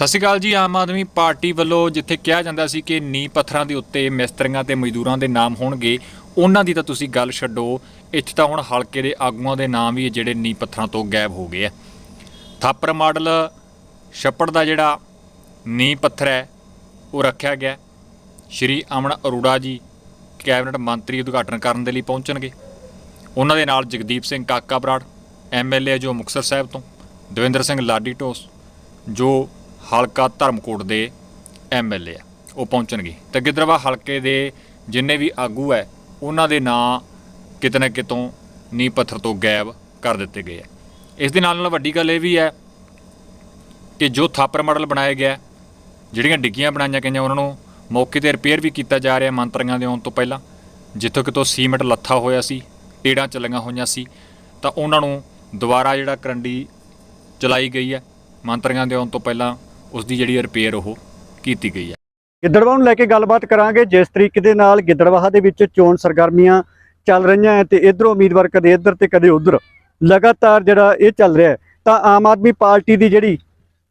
ਸਤਿ ਸ਼੍ਰੀ ਅਕਾਲ ਜੀ, ਆਮ ਆਦਮੀ ਪਾਰਟੀ ਵੱਲੋਂ ਜਿੱਥੇ ਕਿਹਾ ਜਾਂਦਾ ਸੀ ਕਿ ਨੀ ਪੱਥਰਾਂ ਦੇ ਉੱਤੇ ਮਿਸਤਰੀਆਂ ਤੇ ਮਜ਼ਦੂਰਾਂ ਦੇ ਨਾਮ ਹੋਣਗੇ, ਉਹਨਾਂ ਦੀ ਤਾਂ ਤੁਸੀਂ ਗੱਲ ਛੱਡੋ, ਇੱਥੇ ਤਾਂ ਹੁਣ ਹਲਕੇ ਦੇ ਆਗੂਆਂ ਦੇ ਨਾਮ ਵੀ ਜਿਹੜੇ ਨੀ ਪੱਥਰਾਂ ਤੋਂ ਗਾਇਬ ਹੋ ਗਏ ਆ। ਥਾਪਰ ਮਾਡਲ ਛੱਪੜ ਦਾ ਜਿਹੜਾ ਨੀ ਪੱਥਰ ਹੈ, ਉਹ ਰੱਖਿਆ ਗਿਆ। ਸ਼੍ਰੀ ਅਮਨ ਅਰੋੜਾ ਜੀ ਕੈਬਨਿਟ ਮੰਤਰੀ ਉਦਘਾਟਨ ਕਰਨ ਦੇ ਲਈ ਪਹੁੰਚਣਗੇ। ਉਹਨਾਂ ਦੇ ਨਾਲ ਜਗਦੀਪ ਸਿੰਘ ਕਾਕਾ ਬਰਾੜ ਐਮਐਲਏ ਜੋ ਮੁਕਤਸਰ ਸਾਹਿਬ ਤੋਂ, ਦਵਿੰਦਰ ਸਿੰਘ ਲਾਡੀ ਢੋਸ, ਜੋ ਹਲਕਾ ਧਰਮਕੋਟ ਦੇ ਐਮਐਲਏ ਆ। ਉਹ ਪਹੁੰਚਣਗੇ। ਤੇ ਗਿੱਦਰਵਾ ਹਲਕੇ ਦੇ ਜਿੰਨੇ ਵੀ ਆਗੂ ਹੈ, ਉਹਨਾਂ ਦੇ ਨਾਂ ਕਿਤੇ ਨਾ ਕਿਤੋਂ ਨੀ ਪੱਥਰ ਤੋਂ ਗਾਇਬ ਕਰ ਦਿੱਤੇ ਗਏ ਆ। ਇਸ ਦੇ ਨਾਲ ਨਾਲ ਵੱਡੀ ਗੱਲ ਇਹ ਵੀ ਹੈ ਕਿ ਜੋ ਥਾਪਰ ਮਾਡਲ ਬਣਾਇਆ ਗਿਆ, ਜਿਹੜੀਆਂ ਡਿੱਗੀਆਂ ਬਣਾਈਆਂ ਗਈਆਂ, ਉਹਨਾਂ ਨੂੰ ਮੌਕੇ ਤੇ ਰਿਪੇਅਰ ਵੀ ਕੀਤਾ ਜਾ ਰਿਹਾ ਮੰਤਰੀਆਂ ਦੇ ਆਉਣ ਤੋਂ ਪਹਿਲਾਂ। ਜਿੱਥੋਂ ਕਿਤੋਂ ਸੀਮੈਂਟ ਲੱਥਾ ਹੋਇਆ ਸੀ, ਟੇੜਾਂ ਚੱਲੀਆਂ ਹੋਈਆਂ ਸੀ, ਤਾਂ ਉਹਨਾਂ ਨੂੰ ਦੁਬਾਰਾ ਜਿਹੜਾ ਕਰੰਡੀ ਚਲਾਈ ਗਈ ਹੈ, ਮੰਤਰੀਆਂ ਦੇ ਆਉਣ ਤੋਂ ਪਹਿਲਾਂ ਉਸ ਦੀ ਜਿਹੜੀ ਰਿਪੇਅਰ ਉਹ ਕੀਤੀ ਗਈ ਹੈ। ਗਿੱਦੜਵਾਹ ਨੂੰ ਲੈ ਕੇ ਗੱਲਬਾਤ ਕਰਾਂਗੇ। ਜਿਸ ਤਰੀਕੇ ਦੇ ਨਾਲ ਗਿੱਦੜਵਾਹ ਦੇ ਵਿੱਚ ਚੋਣ ਸਰਗਰਮੀਆਂ ਚੱਲ ਰਹੀਆਂ ਹੈ ਤੇ ਇਧਰੋਂ ਉਮੀਦਵਾਰ ਕਦੇ ਇੱਧਰ ਤੇ ਕਦੇ ਉੱਧਰ ਲਗਾਤਾਰ ਜਿਹੜਾ ਇਹ ਚੱਲ ਰਿਹਾ ਤਾਂ ਆਮ ਆਦਮੀ ਪਾਰਟੀ ਦੀ ਜਿਹੜੀ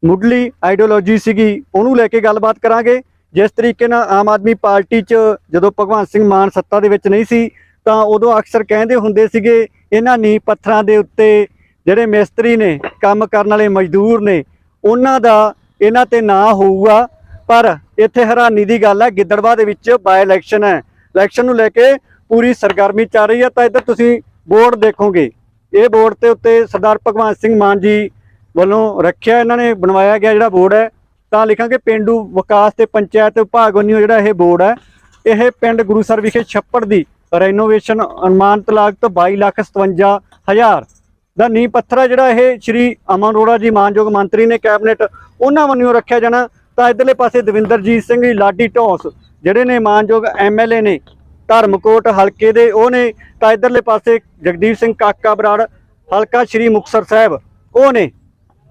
ਮੁੱਢਲੀ ਆਈਡੀਓਲੋਜੀ ਸੀਗੀ, ਉਹਨੂੰ ਲੈ ਕੇ ਗੱਲਬਾਤ ਕਰਾਂਗੇ। ਜਿਸ ਤਰੀਕੇ ਨਾਲ ਆਮ ਆਦਮੀ ਪਾਰਟੀ 'ਚ ਜਦੋਂ ਭਗਵੰਤ ਸਿੰਘ ਮਾਨ ਸੱਤਾ ਦੇ ਵਿੱਚ ਨਹੀਂ ਸੀ, ਤਾਂ ਉਦੋਂ ਅਕਸਰ ਕਹਿੰਦੇ ਹੁੰਦੇ ਸੀਗੇ, ਇਹਨਾਂ ਨੀ ਪੱਥਰਾਂ ਦੇ ਉੱਤੇ ਜਿਹੜੇ ਮਿਸਤਰੀ ਨੇ, ਕੰਮ ਕਰਨ ਵਾਲੇ ਮਜ਼ਦੂਰ ਨੇ, ਉਹਨਾਂ ਦਾ ਇਹਨਾਂ ਤੇ ਨਾਂ ਹੋਊਗਾ, ਪਰ ਇੱਥੇ ਹੈਰਾਨੀ ਦੀ ਗੱਲ ਹੈ, ਗਿੱਦੜਵਾ ਦੇ ਵਿੱਚ ਬਾਈ ਇਲੈਕਸ਼ਨ ਹੈ। ਇਲੈਕਸ਼ਨ ਨੂੰ ਲੈ ਕੇ ਪੂਰੀ ਸਰਗਰਮੀ ਚੱਲ ਰਹੀ ਹੈ, ਤਾਂ ਇੱਧਰ ਤੁਸੀਂ ਬੋਰਡ ਦੇਖੋਗੇ। ਇਹ ਬੋਰਡ ਤੇ ਉੱਤੇ ਸਰਦਾਰ ਭਗਵੰਤ ਸਿੰਘ ਮਾਨ ਜੀ ਵੱਲੋਂ ਰੱਖਿਆ ਇਹਨਾਂ ਨੇ, ਬਣਵਾਇਆ ਗਿਆ ਜਿਹੜਾ ਬੋਰਡ ਹੈ। ਤਾਂ ਲਿਖਾਂਗੇ, ਪਿੰਡੂ ਵਿਕਾਸ ਤੇ ਪੰਚਾਇਤ ਵਿਭਾਗ ਵੱਲੋਂ ਜਿਹੜਾ ਇਹ ਬੋਰਡ ਹੈ, ਇਹ ਪਿੰਡ ਗੁਰੂਸਰ ਵਿਖੇ ਛੱਪੜ ਦੀ ਰੈਨੋਵੇਸ਼ਨ ਅਨੁਮਾਨਿਤ ਲਾਗਤ 22 ਲੱਖ 57 ਹਜ਼ਾਰ ਦਾ ਨੀਂਹ ਪੱਥਰ ਹੈ ਜਿਹੜਾ ਇਹ ਸ਼੍ਰੀ ਅਮਨ ਅਰੋੜਾ ਜੀ, ਮਾਨਯੋਗ ਮੰਤਰੀ ਨੇ ਕੈਬਨਿਟ ਉਹਨਾਂ ਵੱਲੋਂ ਰੱਖਿਆ ਜਾਣਾ। ਤਾਂ ਇਧਰਲੇ ਪਾਸੇ ਦਵਿੰਦਰਜੀਤ ਸਿੰਘ ਲਾਡੀ ਢੋਸ ਜਿਹੜੇ ਨੇ ਮਾਨਯੋਗ ਐਮਐਲਏ ਨੇ, ਧਰਮਕੋਟ ਹਲਕੇ ਦੇ ਉਹ ਨੇ, ਤਾਂ ਇਧਰਲੇ ਪਾਸੇ ਜਗਦੀਪ ਸਿੰਘ ਕਾਕਾ ਬਰਾੜ, ਹਲਕਾ ਸ਼੍ਰੀ ਮੁਕਤਸਰ ਸਾਹਿਬ, ਉਹ ਨੇ।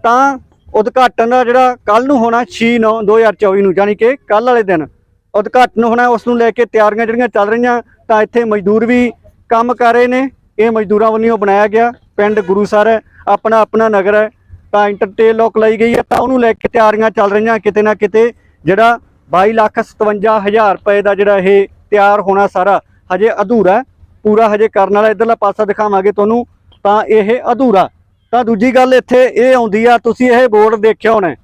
ਤਾਂ ਉਦਘਾਟਨ ਦਾ ਜਿਹੜਾ ਕੱਲ ਨੂੰ ਹੋਣਾ 6 9 2024 ਨੂੰ, ਯਾਨੀ ਕਿ ਕੱਲ ਵਾਲੇ ਦਿਨ ਉਦਘਾਟਨ ਹੋਣਾ, ਉਸ ਨੂੰ ਲੈ ਕੇ ਤਿਆਰੀਆਂ ਜਿਹੜੀਆਂ ਚੱਲ ਰਹੀਆਂ, ਤਾਂ ਇੱਥੇ ਮਜ਼ਦੂਰ ਵੀ ਕੰਮ ਕਰ ਰਹੇ ਨੇ। ਇਹ ਮਜ਼ਦੂਰਾਂ ਵੱਲੋਂ ਬਣਾਇਆ ਗਿਆ। ਪਿੰਡ ਗੁਰੂਸਰ ਹੈ, ਆਪਣਾ ਆਪਣਾ ਨਗਰ ਹੈ, ਤਾਂ ਇੰਟਰਟੇਲ ਲੋਕ ਲਈ ਗਈ ਹੈ, ਤਾਂ ਉਹਨੂੰ ਲੈ ਕੇ ਤਿਆਰੀਆਂ ਚੱਲ ਰਹੀਆਂ ਕਿਤੇ ਨਾ ਕਿਤੇ, ਜਿਹੜਾ 22 ਲੱਖ 57 ਹਜ਼ਾਰ ਰੁਪਏ ਦਾ ਜਿਹੜਾ ਇਹ ਤਿਆਰ ਹੋਣਾ ਸਾਰਾ ਹਜੇ ਅਧੂਰਾ ਪੂਰਾ ਹਜੇ ਕਰਨ ਵਾਲਾ ਇਧਰਲਾ ਪਾਸਾ ਦਿਖਾਵਾਂਗੇ ਤੁਹਾਨੂੰ, ਤਾਂ ਇਹ ਅਧੂਰਾ। ਤਾਂ ਦੂਜੀ ਗੱਲ ਇੱਥੇ ਇਹ ਆਉਂਦੀ ਆ, ਤੁਸੀਂ ਇਹ ਬੋਰਡ ਦੇਖਿਆ ਹੋਣਾ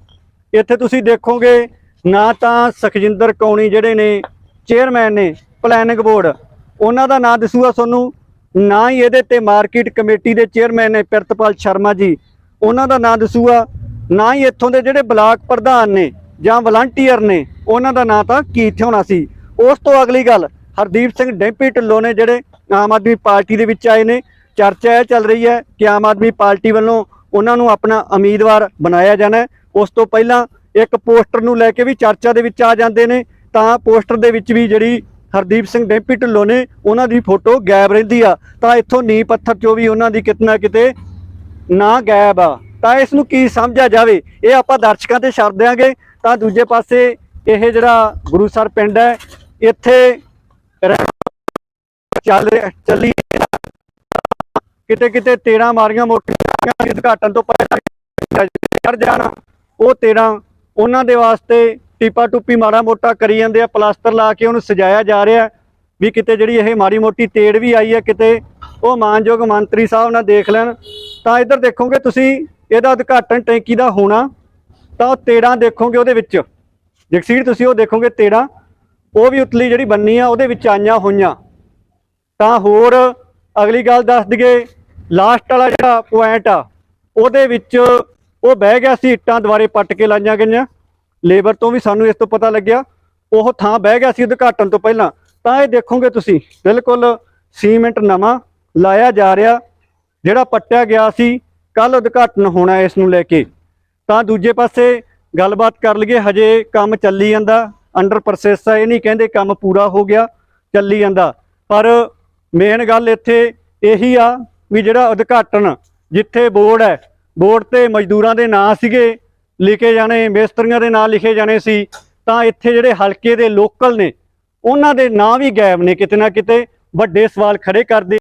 ਇੱਥੇ ਤੁਸੀਂ ਦੇਖੋਗੇ, ਨਾ ਤਾਂ ਸੁਖਜਿੰਦਰ ਕੌਣੀ ਜਿਹੜੇ ਨੇ ਚੇਅਰਮੈਨ ਨੇ ਪਲੈਨਿੰਗ ਬੋਰਡ ਉਹਨਾਂ ਦਾ ਨਾਂ ਦਿਸੂਗਾ ਤੁਹਾਨੂੰ ਨਾ ਹੀ ਇਹਦੇ ਤੇ ਮਾਰਕੀਟ ਕਮੇਟੀ ਦੇ ਚੇਅਰਮੈਨ ਨੇ ਪ੍ਰਿਤਪਾਲ ਸ਼ਰਮਾ ਜੀ, ਉਹਨਾਂ ਦਾ ਨਾਂ ਦਿਸੂਗਾ। ਨਾ ਹੀ ਇੱਥੋਂ ਦੇ ਜਿਹੜੇ ਬਲਾਕ ਪ੍ਰਧਾਨ ਨੇ ਜਾਂ ਵਲੰਟੀਅਰ ਨੇ, ਉਹਨਾਂ ਦਾ ਨਾਂ ਤਾਂ ਕੀ ਇੱਥੇ ਹੋਣਾ ਸੀ। ਉਸ ਤੋਂ ਅਗਲੀ ਗੱਲ, ਹਰਦੀਪ ਸਿੰਘ ਡੈਂਪੀ ਢਿੱਲੋਂ ਨੇ ਜਿਹੜੇ ਆਮ ਆਦਮੀ ਪਾਰਟੀ ਦੇ ਵਿੱਚ ਆਏ ਨੇ, ਚਰਚਾ ਇਹ ਚੱਲ ਰਹੀ ਹੈ ਕਿ ਆਮ ਆਦਮੀ ਪਾਰਟੀ ਵੱਲੋਂ ਉਹਨਾਂ ਨੂੰ ਆਪਣਾ ਉਮੀਦਵਾਰ ਬਣਾਇਆ ਜਾਣਾ ਉਸ ਤੋਂ ਪਹਿਲਾਂ ਇੱਕ ਪੋਸਟਰ ਨੂੰ ਲੈ ਕੇ ਵੀ ਚਰਚਾ ਦੇ ਵਿੱਚ ਆ ਜਾਂਦੇ ਨੇ, ਤਾਂ ਪੋਸਟਰ ਦੇ ਵਿੱਚ ਵੀ ਜਿਹੜੀ ਹਰਦੀਪ ਸਿੰਘ ਡੈਂਪੀ ਢਿੱਲੋਂ ਨੇ ਉਹਨਾਂ ਦੀ ਫੋਟੋ ਗਾਇਬ ਰਹਿੰਦੀ ਆ। ਤਾਂ ਇੱਥੋਂ ਨੀ ਪੱਥਰ ਚੋਂ ਵੀ ਉਹਨਾਂ ਦੀ ਕਿਤਨਾ ਕਿਤੇ ਨਾ ਗਾਇਬ ਆ। ਤਾਂ ਇਸ ਨੂੰ ਕੀ ਸਮਝਿਆ ਜਾਵੇ? ਇਹ ਆਪਾਂ ਦਰਸ਼ਕਾਂ ਤੇ ਛੱਡ ਦਿਆਂਗੇ। ਤਾਂ ਦੂਜੇ ਪਾਸੇ ਇਹ ਜਿਹੜਾ ਗੁਰੂਸਰ ਪਿੰਡ ਹੈ, ਇੱਥੇ ਚੱਲ ਰਿਹਾ, ਚੱਲੀ ਕਿਤੇ ਕਿਤੇ 13 ਮਾਰੀਆਂ ਮੋਟੀਆਂ ਦੇ ਉਦਘਾਟਨ ਤੋਂ ਪਹਿਲਾਂ ਚੜ ਜਾਣਾ। ਉਹ 13 ਉਹਨਾਂ ਦੇ ਵਾਸਤੇ ਟੀਪਾ ਟੁੱਪੀ ਮਾੜਾ ਮੋਟਾ ਕਰੀ ਜਾਂਦੇ ਆ, ਪਲਾਸਟਰ ਲਾ ਕੇ ਉਹਨੂੰ ਸਜਾਇਆ ਜਾ ਰਿਹਾ ਵੀ ਕਿਤੇ ਜਿਹੜੀ ਇਹ ਮਾੜੀ ਮੋਟੀ ਤੇੜ ਵੀ ਆਈ ਹੈ, ਕਿਤੇ ਉਹ ਮਾਨਯੋਗ ਮੰਤਰੀ ਸਾਹਿਬ ਨਾਲ ਦੇਖ ਲੈਣ। ਤਾਂ ਇੱਧਰ ਦੇਖੋਗੇ ਤੁਸੀਂ, ਇਹਦਾ ਉਦਘਾਟਨ ਟੈਂਕੀ ਦਾ ਹੋਣਾ, ਤਾਂ ਉਹ ਤੇੜਾਂ ਦੇਖੋਗੇ ਉਹਦੇ ਵਿੱਚ। ਜਗਸੀਰ, ਤੁਸੀਂ ਉਹ ਦੇਖੋਗੇ ਤੇੜਾਂ। ਉਹ ਵੀ ਉਤਲੀ ਜਿਹੜੀ ਬੰਨੀ ਆ, ਉਹਦੇ ਵਿੱਚ ਆਈਆਂ ਹੋਈਆਂ। ਤਾਂ ਹੋਰ ਅਗਲੀ ਗੱਲ ਦੱਸ ਦਈਏ, ਲਾਸਟ ਵਾਲਾ ਜਿਹੜਾ ਪੁਆਇੰਟ ਆ, ਉਹਦੇ ਵਿੱਚ ਉਹ ਬਹਿ ਗਿਆ ਸੀ, ਇੱਟਾਂ ਦੁਆਰੇ ਪੱਟ ਕੇ ਲਾਈਆਂ ਗਈਆਂ। ਲੇਬਰ ਤੋਂ ਵੀ ਸਾਨੂੰ ਇਸ ਤੋਂ ਪਤਾ ਲੱਗਿਆ, ਉਹ ਥਾਂ ਬਹਿ ਗਿਆ ਸੀ ਉਦਘਾਟਨ ਤੋਂ ਪਹਿਲਾਂ। ਤਾਂ ਇਹ ਦੇਖੋਗੇ ਤੁਸੀਂ, ਬਿਲਕੁਲ ਸੀਮੈਂਟ ਨਵਾਂ ਲਾਇਆ ਜਾ ਰਿਹਾ, ਜਿਹੜਾ ਪੱਟਿਆ ਗਿਆ ਸੀ ਕੱਲ ਉਦਘਾਟਨ ਹੋਣਾ ਇਸ ਨੂੰ ਲੈ ਕੇ। ਤਾਂ ਦੂਜੇ ਪਾਸੇ ਗੱਲਬਾਤ ਕਰ ਲਈਏ, ਹਜੇ ਕੰਮ ਚੱਲੀ ਜਾਂਦਾ ਅੰਡਰ ਪ੍ਰੋਸੈਸ ਆ, ਇਹ ਨਹੀਂ ਕਹਿੰਦੇ ਕੰਮ ਪੂਰਾ ਹੋ ਗਿਆ, ਚੱਲੀ ਜਾਂਦਾ। ਪਰ ਮੇਨ ਗੱਲ ਇੱਥੇ ਇਹੀ ਆ ਵੀ ਜਿਹੜਾ ਉਦਘਾਟਨ, ਜਿੱਥੇ ਬੋਰਡ ਹੈ, ਬੋਰਡ ਤੇ ਮਜ਼ਦੂਰਾਂ ਦੇ ਨਾਂ ਸੀਗੇ ਲਿਖੇ ਜਾਣੇ, ਮਿਸਤਰੀਆਂ ਦੇ ਨਾਂ ਲਿਖੇ ਜਾਣੇ ਸੀ, ਤਾਂ ਇੱਥੇ ਜਿਹੜੇ ਹਲਕੇ ਦੇ ਲੋਕਲ ਨੇ, ਉਹਨਾਂ ਦੇ ਨਾਂ ਵੀ ਗਾਇਬ ਨੇ ਕਿਤੇ ਨਾ ਕਿਤੇ, ਵੱਡੇ ਸਵਾਲ ਖੜੇ ਕਰਦੇ